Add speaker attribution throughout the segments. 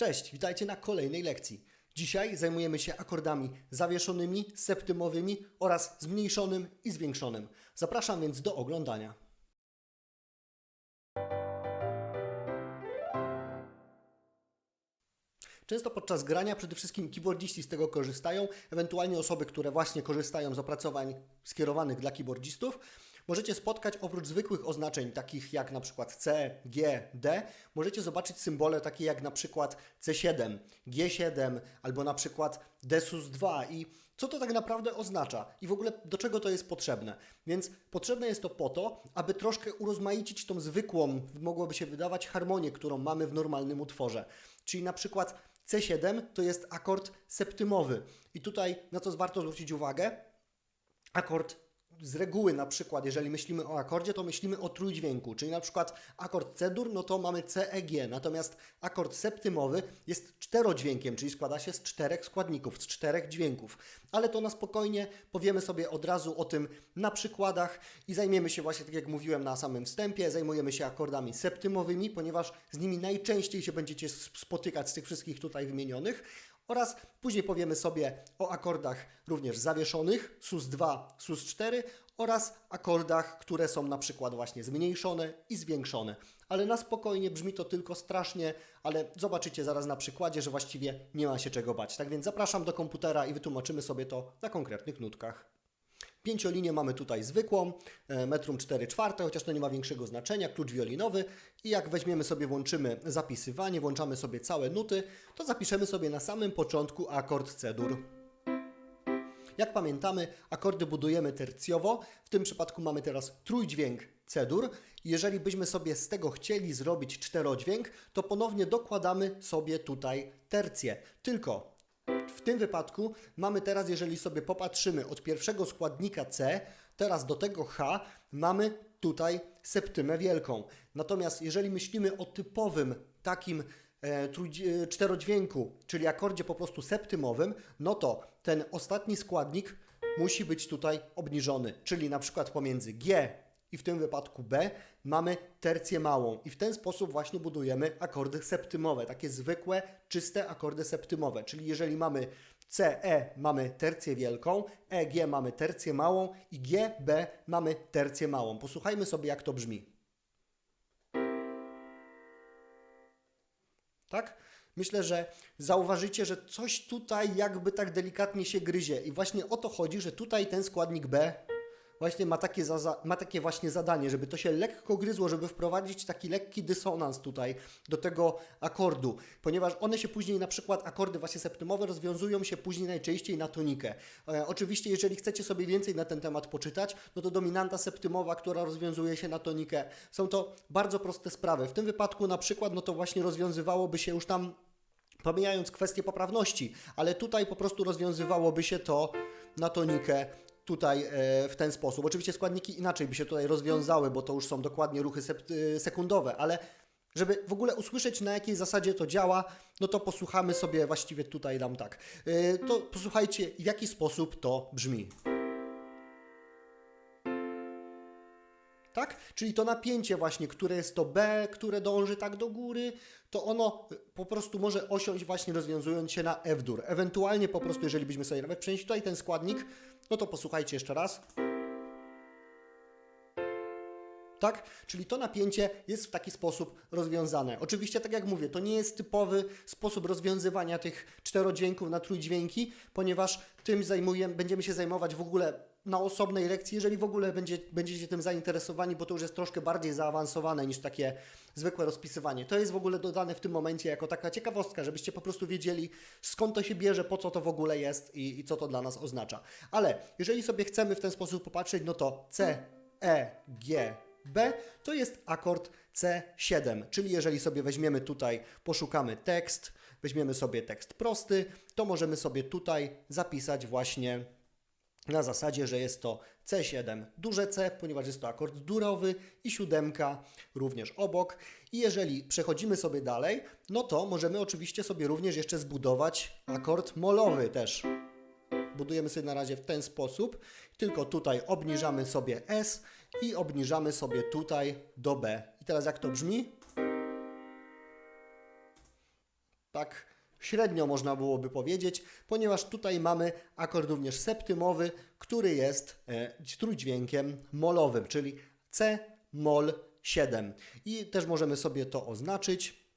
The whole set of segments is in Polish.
Speaker 1: Cześć, witajcie na kolejnej lekcji. Dzisiaj zajmujemy się akordami zawieszonymi, septymowymi oraz zmniejszonym i zwiększonym. Zapraszam więc do oglądania. Często podczas grania przede wszystkim keyboardziści z tego korzystają, ewentualnie osoby, które właśnie korzystają z opracowań skierowanych dla keyboardzistów. Możecie spotkać oprócz zwykłych oznaczeń takich jak na przykład C, G, D, możecie zobaczyć symbole takie jak na przykład C7, G7 albo na przykład DSUS2 i co to tak naprawdę oznacza i w ogóle do czego to jest potrzebne. Więc potrzebne jest to po to, aby troszkę urozmaicić tą zwykłą, mogłoby się wydawać, harmonię, którą mamy w normalnym utworze. Czyli na przykład C7 to jest akord septymowy. I tutaj na co warto zwrócić uwagę, akord z reguły na przykład, jeżeli myślimy o akordzie, to myślimy o trójdźwięku, czyli na przykład akord C-dur, no to mamy CEG, natomiast akord septymowy jest czterodźwiękiem, czyli składa się z czterech składników, z czterech dźwięków. Ale to na spokojnie powiemy sobie od razu o tym na przykładach i zajmiemy się właśnie, tak jak mówiłem na samym wstępie, zajmujemy się akordami septymowymi, ponieważ z nimi najczęściej się będziecie spotykać z tych wszystkich tutaj wymienionych. Oraz później powiemy sobie o akordach również zawieszonych, sus2, sus4 oraz akordach, które są na przykład właśnie zmniejszone i zwiększone. Ale na spokojnie brzmi to tylko strasznie, ale zobaczycie zaraz na przykładzie, że właściwie nie ma się czego bać. Tak więc zapraszam do komputera i wytłumaczymy sobie to na konkretnych nutkach. Pięciolinię mamy tutaj zwykłą, e, metrum 4 czwarte, chociaż to nie ma większego znaczenia, klucz wiolinowy i jak weźmiemy sobie, włączymy zapisywanie, włączamy sobie całe nuty, to zapiszemy sobie na samym początku akord C-dur. Jak pamiętamy, akordy budujemy tercjowo, w tym przypadku mamy teraz trójdźwięk C-dur. Jeżeli byśmy sobie z tego chcieli zrobić czterodźwięk, to ponownie dokładamy sobie tutaj tercję. Tylko w tym wypadku mamy teraz, jeżeli sobie popatrzymy od pierwszego składnika C, teraz do tego H, mamy tutaj septymę wielką. Natomiast jeżeli myślimy o typowym takim e, e, czterodźwięku, czyli akordzie po prostu septymowym, no to ten ostatni składnik musi być tutaj obniżony, czyli na przykład pomiędzy G i w tym wypadku B mamy tercję małą i w ten sposób właśnie budujemy akordy septymowe, takie zwykłe, czyste akordy septymowe, czyli jeżeli mamy C, E mamy tercję wielką, E, G mamy tercję małą i G, B mamy tercję małą. Posłuchajmy sobie jak to brzmi. Tak? Myślę, że zauważycie, że coś tutaj jakby tak delikatnie się gryzie i właśnie o to chodzi, że tutaj ten składnik B właśnie ma takie, za, ma takie właśnie zadanie, żeby to się lekko gryzło, żeby wprowadzić taki lekki dysonans tutaj do tego akordu, ponieważ one się później, na przykład akordy właśnie septymowe rozwiązują się później najczęściej na tonikę. E, oczywiście, jeżeli chcecie sobie więcej na ten temat poczytać, no to dominanta septymowa, która rozwiązuje się na tonikę, są to bardzo proste sprawy. W tym wypadku na przykład, no to właśnie rozwiązywałoby się już tam pomijając kwestię poprawności, ale tutaj po prostu rozwiązywałoby się to na tonikę tutaj e, w ten sposób. Oczywiście składniki inaczej by się tutaj rozwiązały, bo to już są dokładnie ruchy e, sekundowe, ale żeby w ogóle usłyszeć na jakiej zasadzie to działa, no to posłuchamy sobie, właściwie tutaj dam tak, e, to posłuchajcie w jaki sposób to brzmi. Tak? Czyli to napięcie właśnie, które jest to B, które dąży tak do góry, to ono po prostu może osiąść właśnie rozwiązując się na F-dur. Ewentualnie po prostu, jeżeli byśmy sobie nawet przenieśli tutaj ten składnik, no to posłuchajcie jeszcze raz. Tak? Czyli to napięcie jest w taki sposób rozwiązane. Oczywiście, tak jak mówię, to nie jest typowy sposób rozwiązywania tych czterodźwięków na trójdźwięki, ponieważ tym zajmujemy, będziemy się zajmować w ogóle na osobnej lekcji, jeżeli w ogóle będzie, będziecie tym zainteresowani, bo to już jest troszkę bardziej zaawansowane niż takie zwykłe rozpisywanie. To jest w ogóle dodane w tym momencie jako taka ciekawostka, żebyście po prostu wiedzieli skąd to się bierze, po co to w ogóle jest i, i co to dla nas oznacza. Ale jeżeli sobie chcemy w ten sposób popatrzeć, no to C, E, G, B to jest akord C7, czyli jeżeli sobie weźmiemy tutaj, poszukamy tekst, weźmiemy sobie tekst prosty, to możemy sobie tutaj zapisać właśnie na zasadzie, że jest to C7 duże C, ponieważ jest to akord durowy i siódemka również obok. I jeżeli przechodzimy sobie dalej, no to możemy oczywiście sobie również jeszcze zbudować akord molowy też. Budujemy sobie na razie w ten sposób, tylko tutaj obniżamy sobie S i obniżamy sobie tutaj do B. I teraz jak to brzmi? tak średnio można byłoby powiedzieć, ponieważ tutaj mamy akord również septymowy, który jest e, trójdźwiękiem molowym, czyli C mol 7. I też możemy sobie to oznaczyć.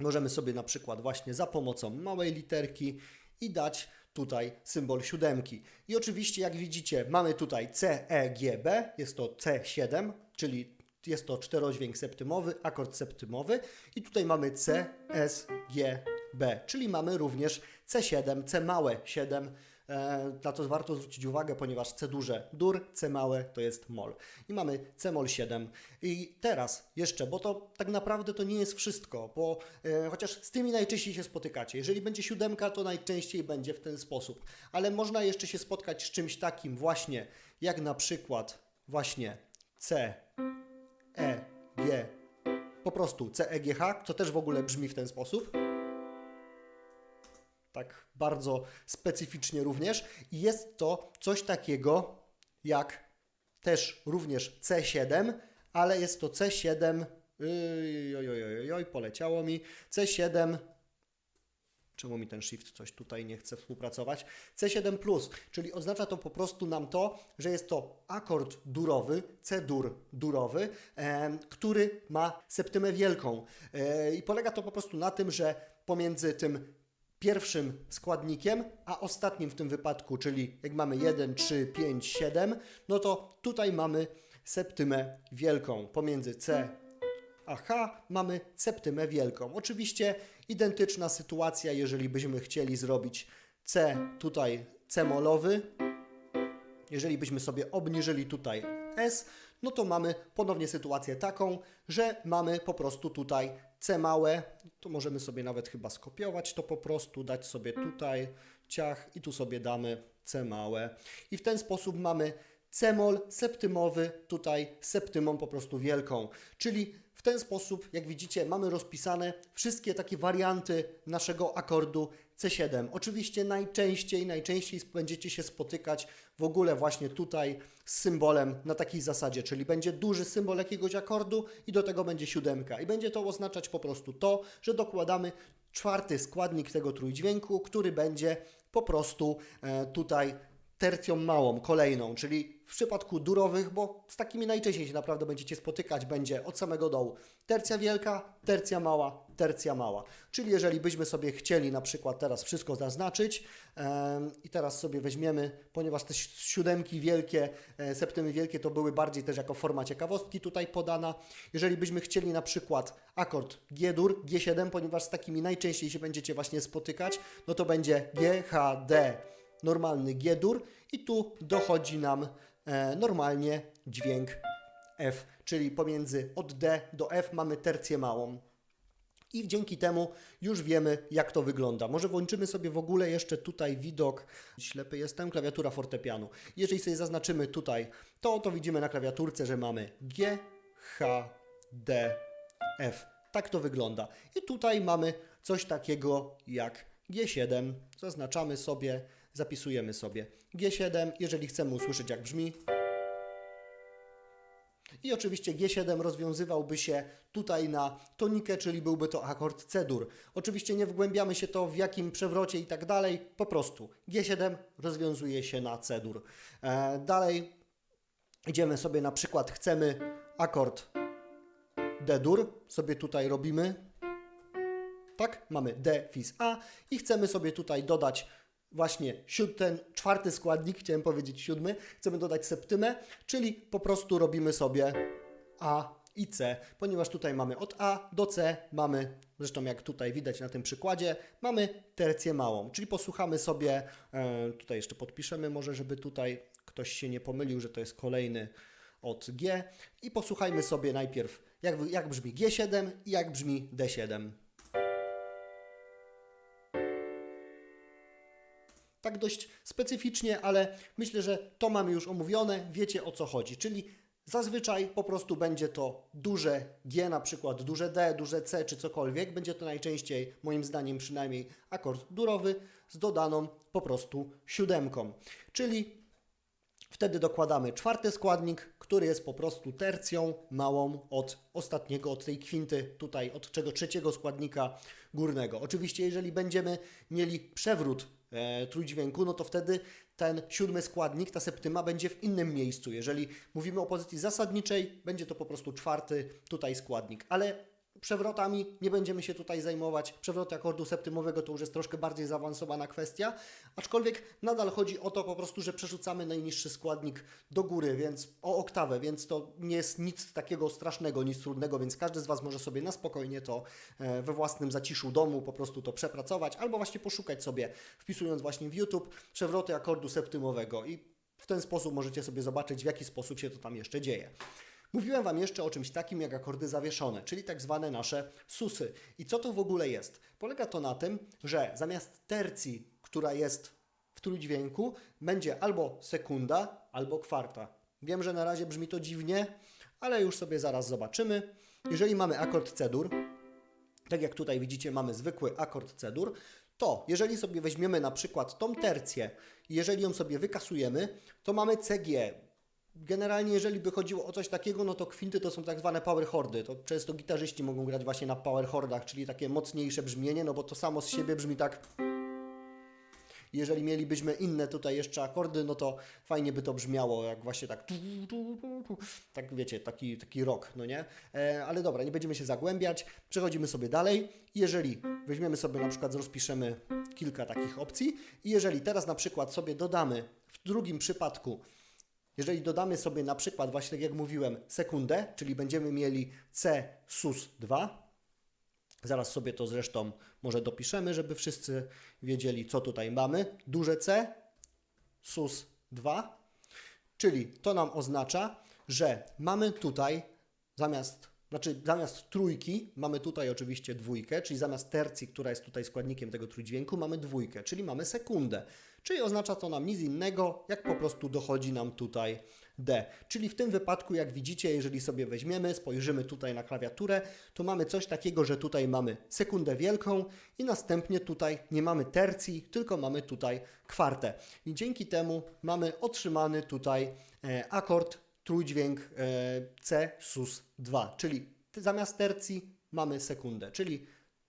Speaker 1: Możemy sobie na przykład właśnie za pomocą małej literki i dać tutaj symbol siódemki. I oczywiście jak widzicie mamy tutaj C, E, G, B, jest to C7, czyli jest to czterodźwięk septymowy, akord septymowy i tutaj mamy C, S, G, B, czyli mamy również C7, C małe 7, e, na to warto zwrócić uwagę, ponieważ C duże dur, C małe to jest mol. I mamy C mol 7. I teraz jeszcze, bo to tak naprawdę to nie jest wszystko, bo e, chociaż z tymi najczęściej się spotykacie. Jeżeli będzie siódemka, to najczęściej będzie w ten sposób. Ale można jeszcze się spotkać z czymś takim właśnie, jak na przykład właśnie C, E, G, po prostu C, E, G, H, co też w ogóle brzmi w ten sposób tak bardzo specyficznie również. I jest to coś takiego jak też również C7, ale jest to C7. Oj, oj, oj, oj, oj, poleciało mi. C7. Czemu mi ten shift coś tutaj nie chce współpracować? C7, czyli oznacza to po prostu nam to, że jest to akord durowy, C-dur durowy, em, który ma septymę wielką. E, I polega to po prostu na tym, że pomiędzy tym pierwszym składnikiem, a ostatnim w tym wypadku, czyli jak mamy 1, 3, 5, 7, no to tutaj mamy septymę wielką. Pomiędzy C a H mamy septymę wielką. Oczywiście identyczna sytuacja, jeżeli byśmy chcieli zrobić C tutaj C molowy, jeżeli byśmy sobie obniżyli tutaj S, no to mamy ponownie sytuację taką, że mamy po prostu tutaj C małe, to możemy sobie nawet chyba skopiować to po prostu, dać sobie tutaj ciach i tu sobie damy C małe. I w ten sposób mamy C-mol septymowy, tutaj septymą po prostu wielką. Czyli w ten sposób, jak widzicie, mamy rozpisane wszystkie takie warianty naszego akordu C7. Oczywiście najczęściej, najczęściej będziecie się spotykać w ogóle właśnie tutaj z symbolem na takiej zasadzie, czyli będzie duży symbol jakiegoś akordu i do tego będzie siódemka. I będzie to oznaczać po prostu to, że dokładamy czwarty składnik tego trójdźwięku, który będzie po prostu e, tutaj tercją małą, kolejną, czyli w przypadku durowych, bo z takimi najczęściej się naprawdę będziecie spotykać, będzie od samego dołu tercja wielka, tercja mała, tercja mała. Czyli jeżeli byśmy sobie chcieli na przykład teraz wszystko zaznaczyć em, i teraz sobie weźmiemy, ponieważ te si- siódemki wielkie, e, septymy wielkie to były bardziej też jako forma ciekawostki tutaj podana. Jeżeli byśmy chcieli na przykład akord G-dur, G7, ponieważ z takimi najczęściej się będziecie właśnie spotykać, no to będzie G, H, D, normalny G-dur i tu dochodzi nam normalnie dźwięk F, czyli pomiędzy od D do F mamy tercję małą. I dzięki temu już wiemy, jak to wygląda. Może włączymy sobie w ogóle jeszcze tutaj widok. Ślepy jestem, klawiatura fortepianu. Jeżeli sobie zaznaczymy tutaj to, to widzimy na klawiaturce, że mamy G, H, D, F. Tak to wygląda. I tutaj mamy coś takiego jak G7. Zaznaczamy sobie, zapisujemy sobie G7. Jeżeli chcemy usłyszeć, jak brzmi, i oczywiście G7 rozwiązywałby się tutaj na tonikę, czyli byłby to akord C-dur. Oczywiście nie wgłębiamy się to w jakim przewrocie i tak dalej, po prostu G7 rozwiązuje się na C-dur. E, dalej idziemy sobie na przykład, chcemy akord D-dur, sobie tutaj robimy, tak, mamy D, Fis, A i chcemy sobie tutaj dodać właśnie ten czwarty składnik, chciałem powiedzieć siódmy, chcemy dodać septymę, czyli po prostu robimy sobie A i C, ponieważ tutaj mamy od A do C, mamy, zresztą jak tutaj widać na tym przykładzie, mamy tercję małą, czyli posłuchamy sobie, e, tutaj jeszcze podpiszemy może, żeby tutaj ktoś się nie pomylił, że to jest kolejny od G i posłuchajmy sobie najpierw jak, jak brzmi G7 i jak brzmi D7. Tak dość specyficznie, ale myślę, że to mamy już omówione, wiecie o co chodzi. Czyli zazwyczaj po prostu będzie to duże G, na przykład duże D, duże C czy cokolwiek. Będzie to najczęściej, moim zdaniem przynajmniej, akord durowy z dodaną po prostu siódemką. Czyli Wtedy dokładamy czwarty składnik, który jest po prostu tercją małą od ostatniego, od tej kwinty tutaj, od czego trzeciego składnika górnego. Oczywiście, jeżeli będziemy mieli przewrót e, trójdźwięku, no to wtedy ten siódmy składnik, ta septyma, będzie w innym miejscu. Jeżeli mówimy o pozycji zasadniczej, będzie to po prostu czwarty tutaj składnik. Ale przewrotami nie będziemy się tutaj zajmować. Przewroty akordu septymowego to już jest troszkę bardziej zaawansowana kwestia, aczkolwiek nadal chodzi o to po prostu, że przerzucamy najniższy składnik do góry, więc o oktawę, więc to nie jest nic takiego strasznego, nic trudnego, więc każdy z Was może sobie na spokojnie to e, we własnym zaciszu domu po prostu to przepracować, albo właśnie poszukać sobie, wpisując właśnie w YouTube przewroty akordu septymowego i w ten sposób możecie sobie zobaczyć, w jaki sposób się to tam jeszcze dzieje. Mówiłem Wam jeszcze o czymś takim jak akordy zawieszone, czyli tak zwane nasze susy. I co to w ogóle jest? Polega to na tym, że zamiast tercji, która jest w trójdźwięku, będzie albo sekunda, albo kwarta. Wiem, że na razie brzmi to dziwnie, ale już sobie zaraz zobaczymy. Jeżeli mamy akord C-dur, tak jak tutaj widzicie, mamy zwykły akord C-dur, to jeżeli sobie weźmiemy na przykład tą tercję jeżeli ją sobie wykasujemy, to mamy CG. Generalnie, jeżeli by chodziło o coś takiego, no to kwinty to są tak zwane power chordy. To często gitarzyści mogą grać właśnie na power chordach, czyli takie mocniejsze brzmienie, no bo to samo z siebie brzmi tak. Jeżeli mielibyśmy inne tutaj jeszcze akordy, no to fajnie by to brzmiało, jak właśnie tak. Tak wiecie, taki, taki rock, no nie? E, ale dobra, nie będziemy się zagłębiać. Przechodzimy sobie dalej. Jeżeli weźmiemy sobie na przykład, rozpiszemy kilka takich opcji, i jeżeli teraz na przykład sobie dodamy w drugim przypadku jeżeli dodamy sobie na przykład, właśnie tak jak mówiłem, sekundę, czyli będziemy mieli C sus 2, zaraz sobie to zresztą może dopiszemy, żeby wszyscy wiedzieli, co tutaj mamy. Duże C sus 2, czyli to nam oznacza, że mamy tutaj zamiast znaczy zamiast trójki mamy tutaj oczywiście dwójkę, czyli zamiast tercji, która jest tutaj składnikiem tego trójdźwięku, mamy dwójkę, czyli mamy sekundę. Czyli oznacza to nam nic innego, jak po prostu dochodzi nam tutaj D. Czyli w tym wypadku, jak widzicie, jeżeli sobie weźmiemy, spojrzymy tutaj na klawiaturę, to mamy coś takiego, że tutaj mamy sekundę wielką i następnie tutaj nie mamy tercji, tylko mamy tutaj kwartę. I dzięki temu mamy otrzymany tutaj e, akord trójdźwięk e, C sus 2, czyli zamiast tercji mamy sekundę, czyli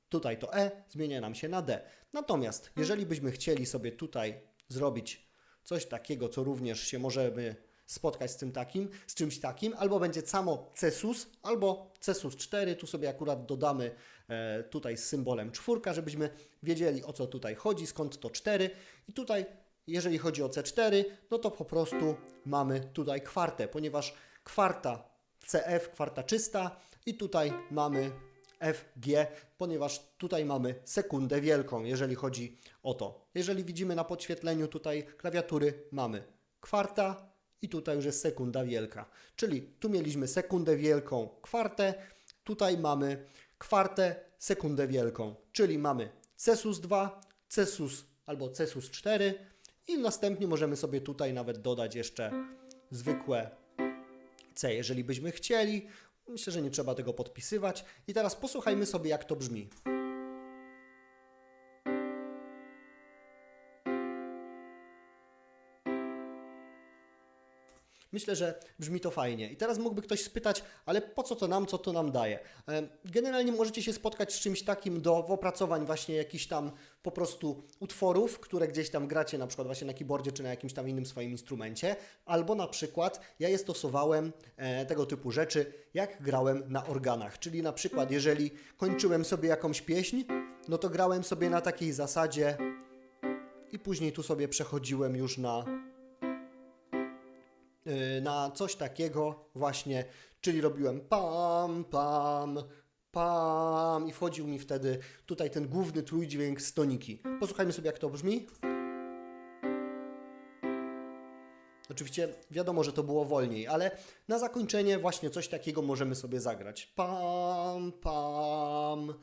Speaker 1: tutaj to E zmienia nam się na D. Natomiast jeżeli byśmy chcieli sobie tutaj zrobić coś takiego, co również się możemy spotkać z tym takim, z czymś takim, albo będzie samo C sus, albo C sus 4, tu sobie akurat dodamy e, tutaj z symbolem czwórka, żebyśmy wiedzieli o co tutaj chodzi, skąd to 4 i tutaj jeżeli chodzi o C4, no to po prostu mamy tutaj kwartę, ponieważ kwarta CF, kwarta czysta i tutaj mamy FG, ponieważ tutaj mamy sekundę wielką, jeżeli chodzi o to. Jeżeli widzimy na podświetleniu tutaj klawiatury, mamy kwarta i tutaj już jest sekunda wielka. Czyli tu mieliśmy sekundę wielką, kwartę, tutaj mamy kwartę, sekundę wielką, czyli mamy Cesus 2, Cesus albo Cesus 4 i następnie możemy sobie tutaj nawet dodać jeszcze zwykłe C, jeżeli byśmy chcieli. Myślę, że nie trzeba tego podpisywać. I teraz posłuchajmy sobie, jak to brzmi. Myślę, że brzmi to fajnie. I teraz mógłby ktoś spytać, ale po co to nam, co to nam daje? E, generalnie możecie się spotkać z czymś takim do opracowań właśnie jakichś tam po prostu utworów, które gdzieś tam gracie na przykład właśnie na keyboardzie czy na jakimś tam innym swoim instrumencie, albo na przykład ja je stosowałem e, tego typu rzeczy, jak grałem na organach. Czyli na przykład jeżeli kończyłem sobie jakąś pieśń, no to grałem sobie na takiej zasadzie i później tu sobie przechodziłem już na na coś takiego właśnie, czyli robiłem pam, pam, pam i wchodził mi wtedy tutaj ten główny trójdźwięk z toniki. Posłuchajmy sobie jak to brzmi. Oczywiście wiadomo, że to było wolniej, ale na zakończenie właśnie coś takiego możemy sobie zagrać. Pam, pam,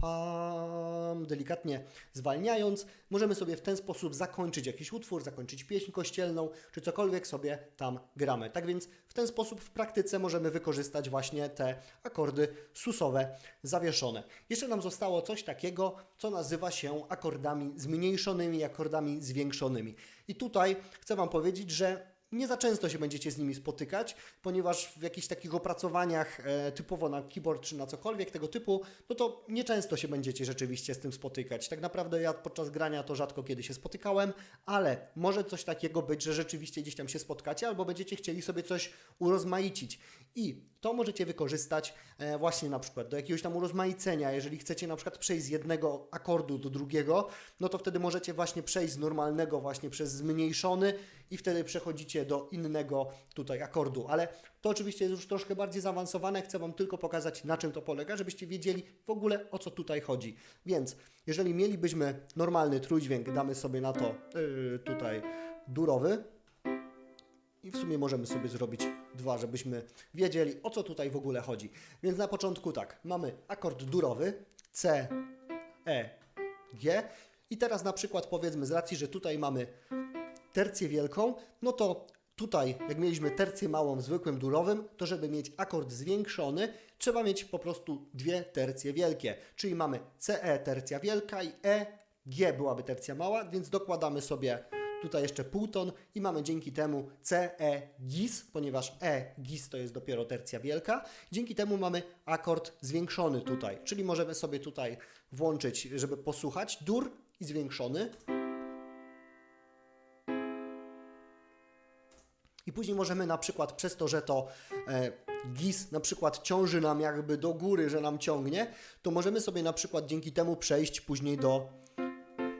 Speaker 1: pam, delikatnie zwalniając, możemy sobie w ten sposób zakończyć jakiś utwór, zakończyć pieśń kościelną, czy cokolwiek sobie tam gramy. Tak więc w ten sposób w praktyce możemy wykorzystać właśnie te akordy susowe zawieszone. Jeszcze nam zostało coś takiego, co nazywa się akordami zmniejszonymi, akordami zwiększonymi. I tutaj chcę Wam powiedzieć, że nie za często się będziecie z nimi spotykać, ponieważ w jakichś takich opracowaniach e, typowo na keyboard czy na cokolwiek tego typu, no to nieczęsto się będziecie rzeczywiście z tym spotykać. Tak naprawdę ja podczas grania to rzadko kiedy się spotykałem, ale może coś takiego być, że rzeczywiście gdzieś tam się spotkacie albo będziecie chcieli sobie coś urozmaicić. I to możecie wykorzystać e, właśnie na przykład do jakiegoś tam urozmaicenia. Jeżeli chcecie na przykład przejść z jednego akordu do drugiego, no to wtedy możecie właśnie przejść z normalnego właśnie przez zmniejszony i wtedy przechodzicie do innego tutaj akordu. Ale to oczywiście jest już troszkę bardziej zaawansowane. Chcę Wam tylko pokazać na czym to polega, żebyście wiedzieli w ogóle o co tutaj chodzi. Więc jeżeli mielibyśmy normalny trójdźwięk, damy sobie na to yy, tutaj durowy, i w sumie możemy sobie zrobić dwa, żebyśmy wiedzieli o co tutaj w ogóle chodzi. Więc na początku tak, mamy akord durowy C, E, G i teraz na przykład powiedzmy z racji, że tutaj mamy tercję wielką, no to tutaj jak mieliśmy tercję małą w zwykłym durowym, to żeby mieć akord zwiększony, trzeba mieć po prostu dwie tercje wielkie, czyli mamy CE tercja wielka i E, G byłaby tercja mała, więc dokładamy sobie tutaj jeszcze półton i mamy dzięki temu C, E, gis, ponieważ E, gis to jest dopiero tercja wielka. Dzięki temu mamy akord zwiększony tutaj, czyli możemy sobie tutaj włączyć, żeby posłuchać, dur i zwiększony. I później możemy na przykład przez to, że to e, GIS na przykład ciąży nam jakby do góry, że nam ciągnie, to możemy sobie na przykład dzięki temu przejść później do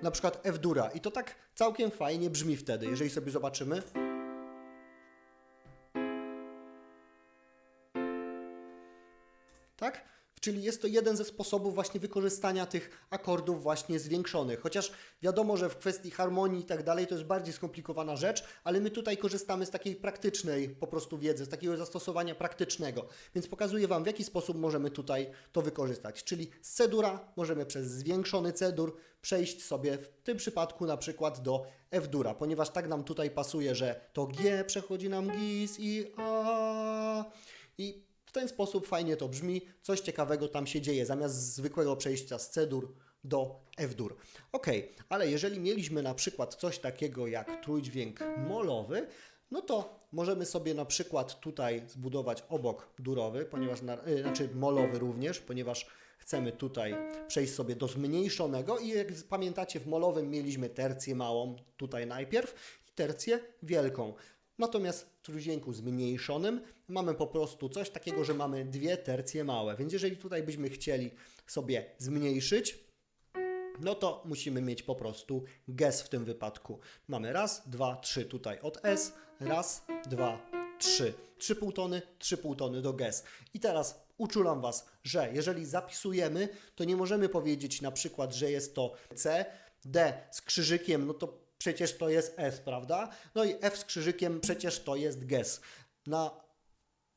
Speaker 1: na przykład F-dura i to tak całkiem fajnie brzmi wtedy, jeżeli sobie zobaczymy. Tak? Czyli jest to jeden ze sposobów właśnie wykorzystania tych akordów właśnie zwiększonych. Chociaż wiadomo, że w kwestii harmonii i tak dalej to jest bardziej skomplikowana rzecz, ale my tutaj korzystamy z takiej praktycznej po prostu wiedzy, z takiego zastosowania praktycznego. Więc pokazuję Wam, w jaki sposób możemy tutaj to wykorzystać. Czyli z C-dura możemy przez zwiększony C-dur przejść sobie w tym przypadku na przykład do F-dura, ponieważ tak nam tutaj pasuje, że to G przechodzi nam GIS i A i ten sposób fajnie to brzmi, coś ciekawego tam się dzieje, zamiast zwykłego przejścia z C-dur do F-dur. Ok, ale jeżeli mieliśmy na przykład coś takiego jak trójdźwięk molowy, no to możemy sobie na przykład tutaj zbudować obok durowy, ponieważ na, y, znaczy molowy również, ponieważ chcemy tutaj przejść sobie do zmniejszonego i jak pamiętacie w molowym mieliśmy tercję małą tutaj najpierw i tercję wielką. Natomiast w trójdźwięku zmniejszonym mamy po prostu coś takiego, że mamy dwie tercje małe. Więc jeżeli tutaj byśmy chcieli sobie zmniejszyć, no to musimy mieć po prostu ges w tym wypadku. Mamy raz, dwa, trzy tutaj od S, raz, dwa, trzy. Trzy półtony, trzy półtony do ges. I teraz uczulam Was, że jeżeli zapisujemy, to nie możemy powiedzieć na przykład, że jest to C, D z krzyżykiem, no to przecież to jest S, prawda? No i F z krzyżykiem przecież to jest GES. Na,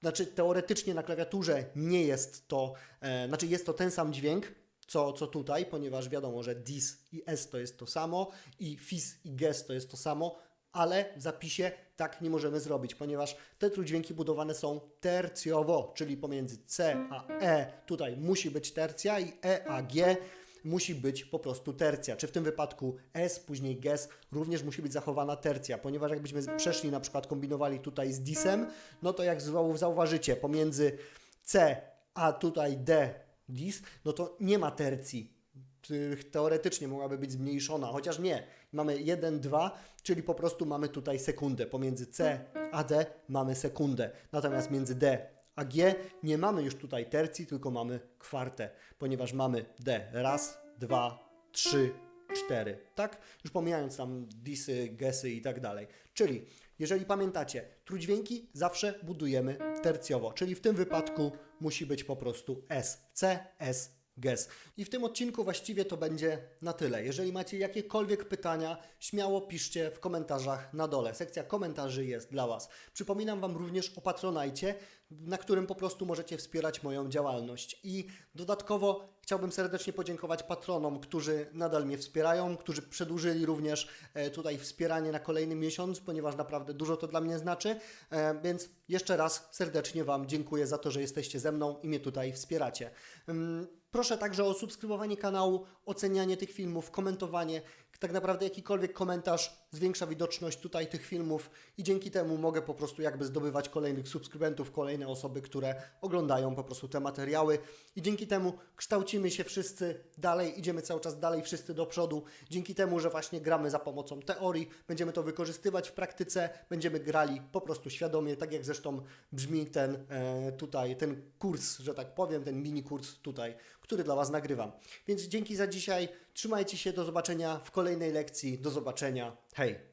Speaker 1: znaczy teoretycznie na klawiaturze nie jest to, e, znaczy jest to ten sam dźwięk, co, co tutaj, ponieważ wiadomo, że DIS i S to jest to samo i FIS i GES to jest to samo, ale w zapisie tak nie możemy zrobić, ponieważ te trójdźwięki budowane są tercjowo, czyli pomiędzy C a E tutaj musi być tercja i E a G musi być po prostu tercja. Czy w tym wypadku S, później GES również musi być zachowana tercja, ponieważ jakbyśmy przeszli na przykład kombinowali tutaj z DISem, no to jak zauważycie pomiędzy C a tutaj D DIS, no to nie ma tercji. Teoretycznie mogłaby być zmniejszona, chociaż nie. Mamy 1, 2, czyli po prostu mamy tutaj sekundę. Pomiędzy C a D mamy sekundę. Natomiast między D a G nie mamy już tutaj tercji, tylko mamy kwartę, ponieważ mamy D. Raz, dwa, trzy, cztery. Tak? Już pomijając tam disy, gesy i tak dalej. Czyli, jeżeli pamiętacie, trójdźwięki zawsze budujemy tercjowo, czyli w tym wypadku musi być po prostu S. C, S, GES. I w tym odcinku właściwie to będzie na tyle. Jeżeli macie jakiekolwiek pytania, śmiało piszcie w komentarzach na dole. Sekcja komentarzy jest dla Was. Przypominam Wam również o Patronajcie, na którym po prostu możecie wspierać moją działalność. I dodatkowo chciałbym serdecznie podziękować patronom, którzy nadal mnie wspierają, którzy przedłużyli również e, tutaj wspieranie na kolejny miesiąc, ponieważ naprawdę dużo to dla mnie znaczy. E, więc jeszcze raz serdecznie Wam dziękuję za to, że jesteście ze mną i mnie tutaj wspieracie. Proszę także o subskrybowanie kanału, ocenianie tych filmów, komentowanie. tak naprawdę jakikolwiek komentarz zwiększa widoczność tutaj tych filmów i dzięki temu mogę po prostu jakby zdobywać kolejnych subskrybentów, kolejne osoby, które oglądają po prostu te materiały. I dzięki temu kształcimy się wszyscy dalej, idziemy cały czas dalej wszyscy do przodu, dzięki temu, że właśnie gramy za pomocą teorii, będziemy to wykorzystywać w praktyce, będziemy grali po prostu świadomie, tak jak zresztą brzmi ten e, tutaj, ten kurs, że tak powiem, ten mini kurs tutaj, który dla Was nagrywam. Więc dzięki za dzisiaj, trzymajcie się, do zobaczenia w kolejnej lekcji, do zobaczenia, hej!